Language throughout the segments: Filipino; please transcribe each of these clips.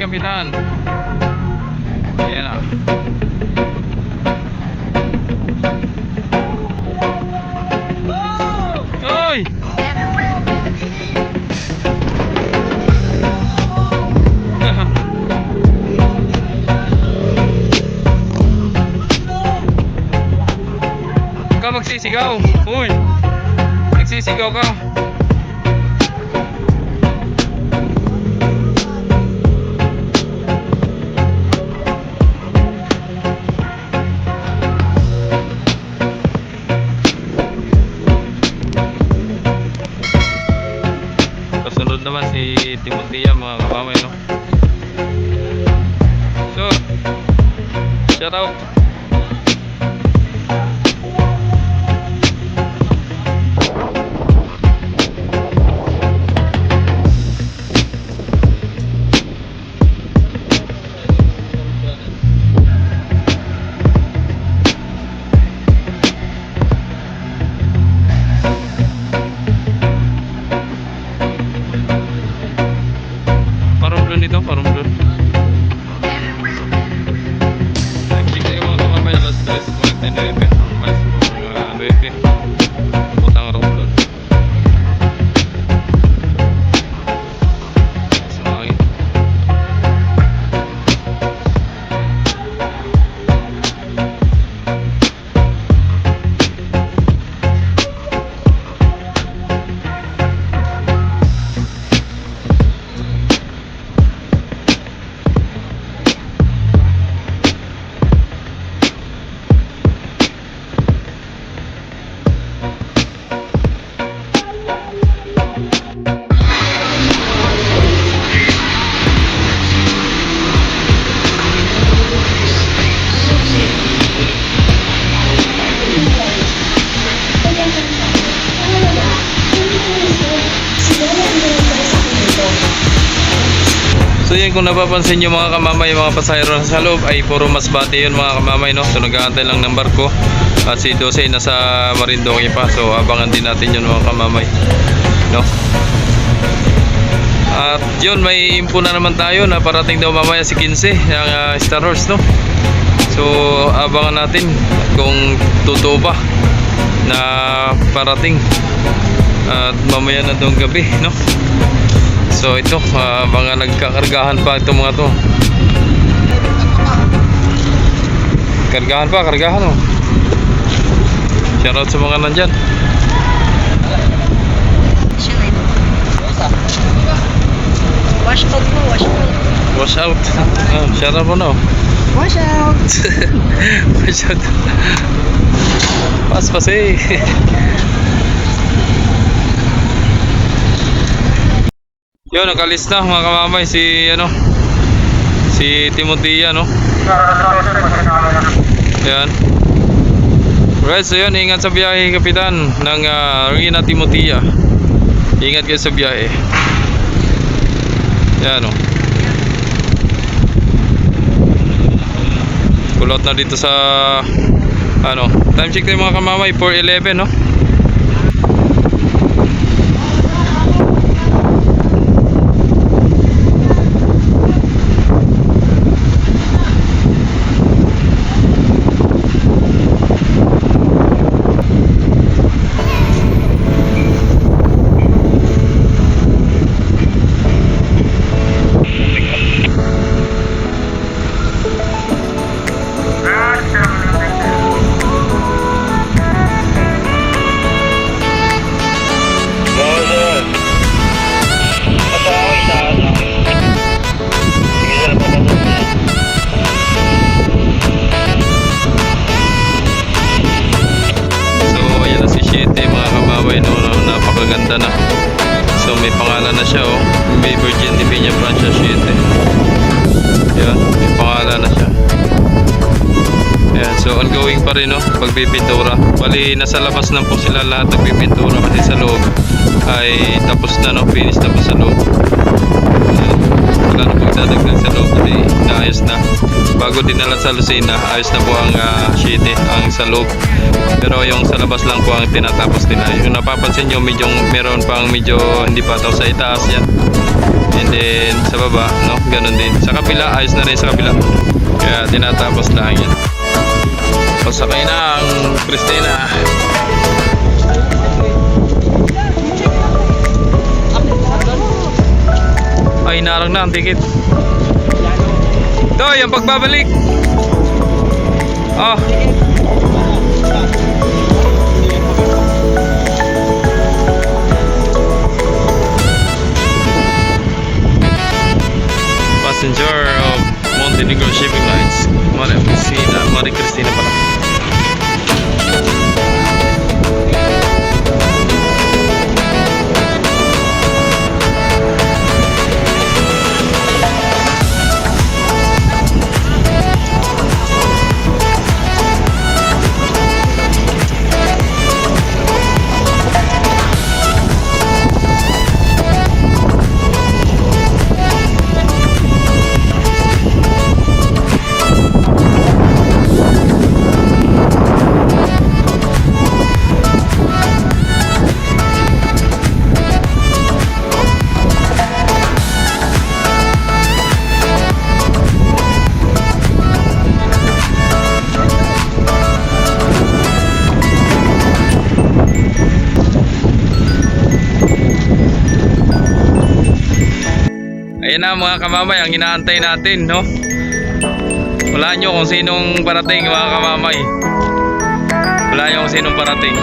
kapitan. Ayan na. Oy! Huwag ka magsisigaw. Uy! Nagsisigaw ka. Mga kapamay no. So, shout out. Parumblon ito, kung napapansin nyo mga kamamay mga pasahero sa loob ay puro masbate yun mga kamamay no. So nag-aantay lang ng barko at si Dose nasa Marindoque pa. So abangan din natin yun mga kamamay no. At yun may info na naman tayo na parating daw mamaya si 15 ng ah, Star Horse no. So abangan natin kung totoo ba na parating at mamaya na daw gabi no. So ito, ah, mga nagkakargahan pa itong mga to. Kargahan pa, kargahan oh. Shoutout sa mga nandyan. Wash out mo, wash out. Wash out. Oh, shoutout mo no. Wash out. Wash out. Pas pas eh. Yun, nakalis na mga kamamay si ano si Timothea no. Yan. Right, so yun, ingat sa biyahe kapitan ng uh, Rina Timothea. Ingat kayo sa biyahe. Yan oh. Kulot na dito sa ano, time check tayo mga kamamay 4:11 no. Pangalan na siya oh. May Virgin de Peña Francia Shete. Yan, may pangalan na siya. Ayan, so ongoing pa rin no, pagpipintura. Bali nasa labas na po sila lahat nagpipintura kasi sa loob ay tapos na no, finish na po sa loob. Ayan. plano magdadagdag sa loob kasi naayos na. Bago dinala sa Lucena, ayos na po ang uh, shitty, ang sa loob. Pero yung sa labas lang po ang tinatapos nila. Yung napapansin nyo, medyo meron pang medyo hindi pa sa itaas yan. And then sa baba, no, ganun din. Sa kabila, ayos na rin sa kabila. Kaya tinatapos lang yan. Pasakay na ang Christina. Ay, narang na ang ticket. Ito, yung pagbabalik. Oh. Passenger of Montenegro Shipping Lines. Maria Cristina, Maria Cristina pala. Ayan na mga kamamay, ang inaantay natin, no? Wala nyo kung sinong parating mga kamamay. Wala nyo kung sinong parating.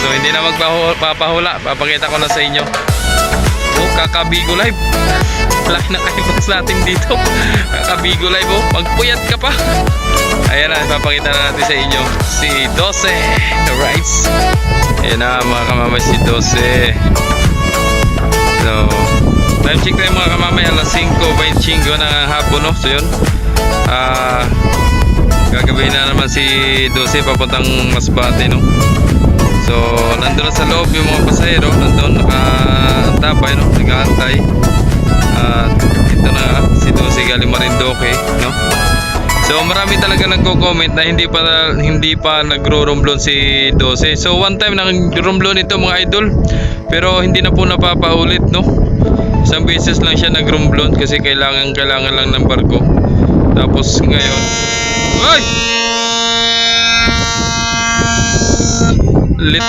So hindi na magpapahula, papakita ko na sa inyo. Oh, kakabigo live. Laki ng eyebags natin dito. Kakabigo live oh. Magpuyat ka pa. Ayan na, papakita na natin sa inyo. Si 12. Alright. Ayan na mga kamamay, si 12. So, time check tayo mga kamamay, alas 5.25 ng hapon, no? So, yun. Ah, gagawin na naman si 12 papuntang Masbate, no? So, nandun na sa loob yung mga pasahero, nandun, nakatapay, no? Nag-aantay. At ito na si 12 galing Marindoque, no? So marami talaga nagko-comment na hindi pa hindi pa nagro-romblon si 12. So one time nag-romblon ito mga idol. Pero hindi na po napapaulit no. Isang beses lang siya nag-romblon kasi kailangan kailangan lang ng barko. Tapos ngayon Ay! Lit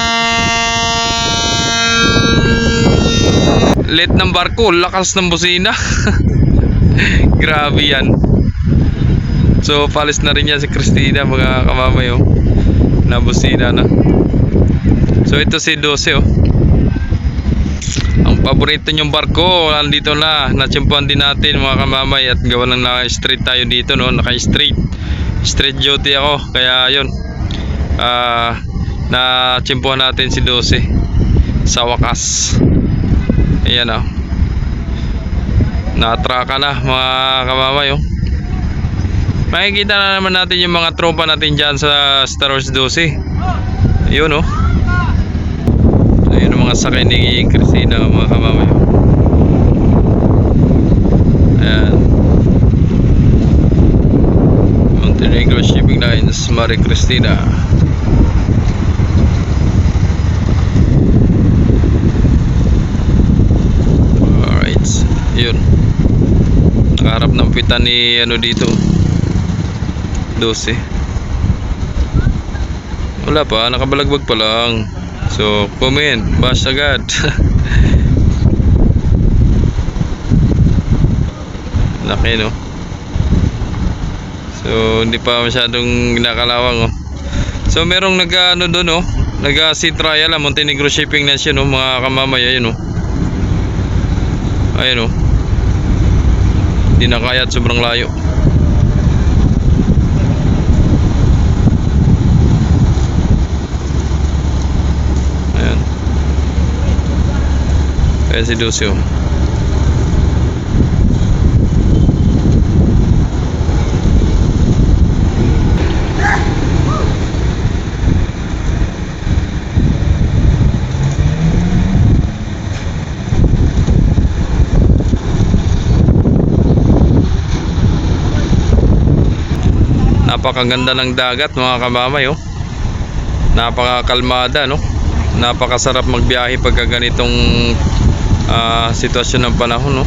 Lit ng barko, lakas ng busina. Grabe yan. So, palis na rin yan si Christina, mga kamamay, oh. Nabusina na. So, ito si 12, oh. Ang paborito niyong barko, andito na. Natsimpuan din natin, mga kamamay. At gawa ng naka-street tayo dito, no. Naka-street. Street duty ako. Kaya, yun. Ah, natsimpuan natin si 12. Sa wakas. Ayan, oh. Natraka na, mga kamamay, oh. Makikita na naman natin yung mga tropa natin dyan sa Star Wars 12. Yun oh. Mga sakay ni Christina mga kamamay. Ayan. Montenegro Shipping Lines, Marie Cristina. Alright. Yun. Nakaharap ng pita ni ano dito. 12 wala pa nakabalagbag pa lang so comment bash agad. Laki no? So hindi pa masyadong ginakalawang oh. so merong nag ano doon oh. Nag sea trial ah, Montenegro Shipping Nation oh mga kamamay. Ayun oh. Ayun oh. Hindi na kaya sobrang layo Residusium. napakaganda ng dagat mga kamamay oh. napakakalmada no napakasarap magbiyahe pagka ganitong ah, sitwasyon ng panahon no.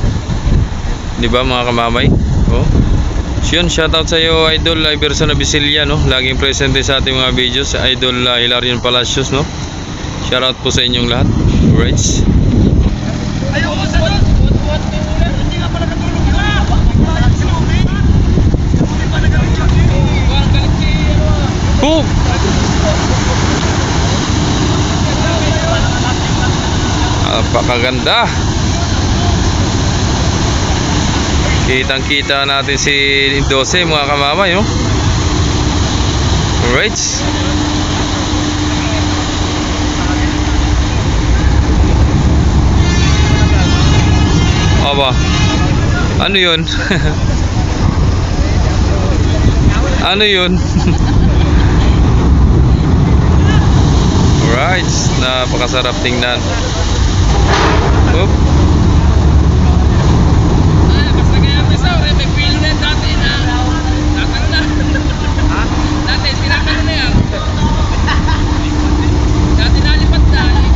'Di ba mga kamamay? Oh. So yun, shoutout sa iyo Idol Iverson Abisilia no. Laging presente sa ating mga videos, Idol uh, Hilarion Palacios no. Shoutout po sa inyong lahat. Right. Napakaganda. Kitang kita natin si 12 mga kamamay no. Alright. Aba. Ano 'yun? ano 'yun? Alright, napakasarap tingnan. Oop. Basta kaya may sa ore, may pilo na dati na nakano na. Ha? Dati, tinakano na yan. Dati nalipat na, ano.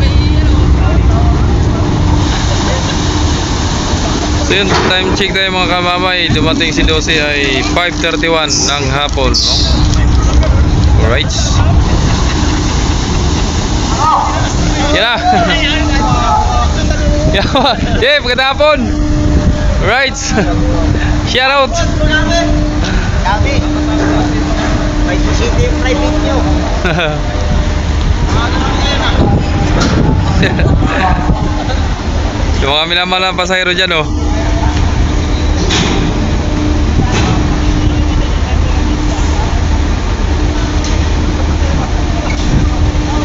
So yun, time check tayo mga kamamay. Dumating si 12 ay 5.31 ng hapon. No? Alright. Yan na. Na. Yeah, pagkatapon. hapon. Alright. Shout out. Dami. May yung private nyo. Yung mga minamahal na pasahero dyan, oh.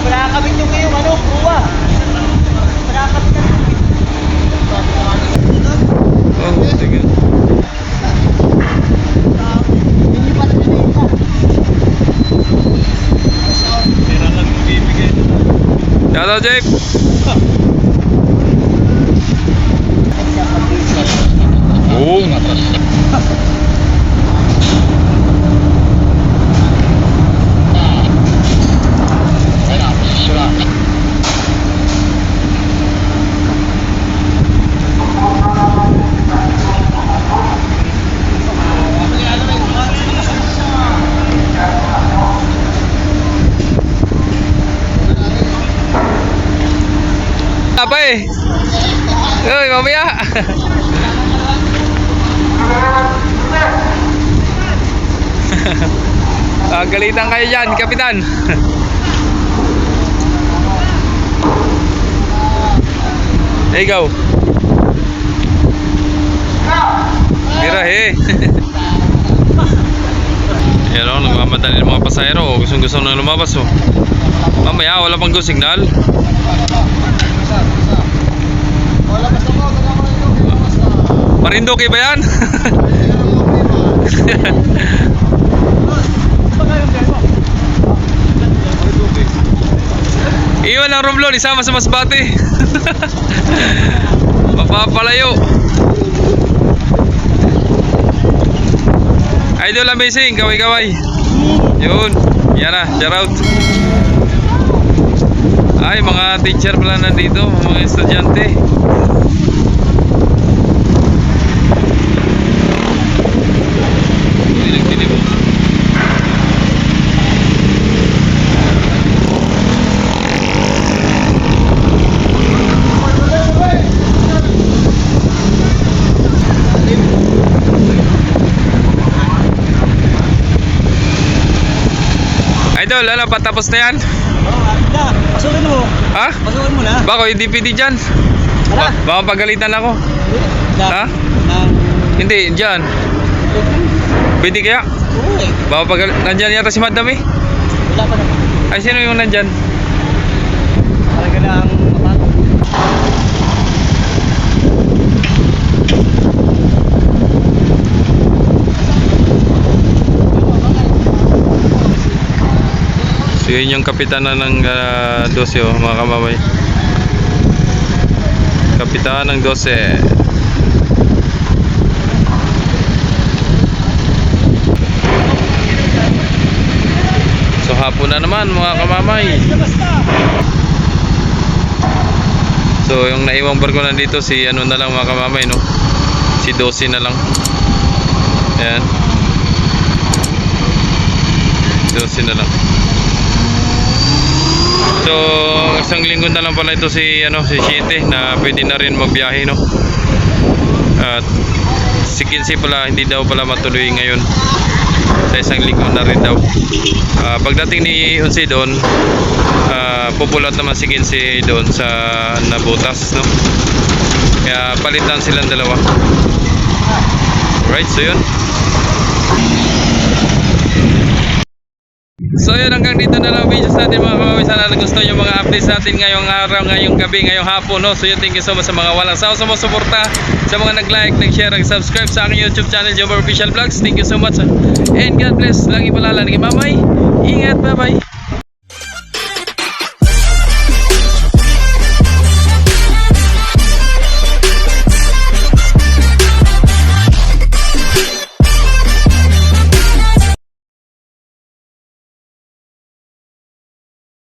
Wala kami yung ngayong ano, kuha. Wala kami na. Oh, sige. Hindi pa na nila. Shout out, Jake. Boom. Apa eh? Uy, mamaya. Galitan kayo dyan, kapitan. There you go. Birahe. Yan o, nagmamadali ng mga pasahero. Gustong gusto na lumabas o. Mamaya, wala pang go signal. Marinduque ba yan? Iwan ang romblon, isama sa masbate. Mapapalayo. Idol amazing, kaway-kaway. Yun, yan na, shout out. Ay, mga teacher pala nandito, mga estudyante. Idol, ano, patapos na yan? Na, pasukin mo. Ha? Pasukin mo na. Bako, DPD dyan. Ba baka pagalitan ako. Na, Ha? na, Hindi, dyan. Pwede kaya? oo eh. Baka pagal... Nandyan yata si Madam eh. Wala pa naman. Ay, sino yung nandyan? Talaga na ang mapatong. So yun yung kapitana ng uh, 12 oh, mga kamamay. Kapitan ng 12. hapon na naman mga kamamay. So yung naiwang barko nandito si ano na lang mga kamamay no. Si 12 na lang. Ayan. 12 na lang. So isang linggo na lang pala ito si ano si 7 na pwede na rin magbiyahe no. At si 15 pala hindi daw pala matuloy ngayon. Sa isang linggo na rin daw. Ah, pagdating ni Unsi doon, ah, pupulot naman si Kinsey doon sa Nabutas, no? Kaya palitan silang dalawa. Alright, so yun. So yun hanggang dito na lang videos natin mga kamami. Sana nagustuhan yung mga updates natin ngayong araw, ngayong gabi, ngayong hapon. No? So yun, thank you so much sa mga walang sawa sa mga suporta, sa mga nag-like, nag-share, nag-subscribe sa aking YouTube channel, Jomar Official Vlogs. Thank you so much. And God bless. Lagi palala. Naging mamay. Ingat. Bye-bye.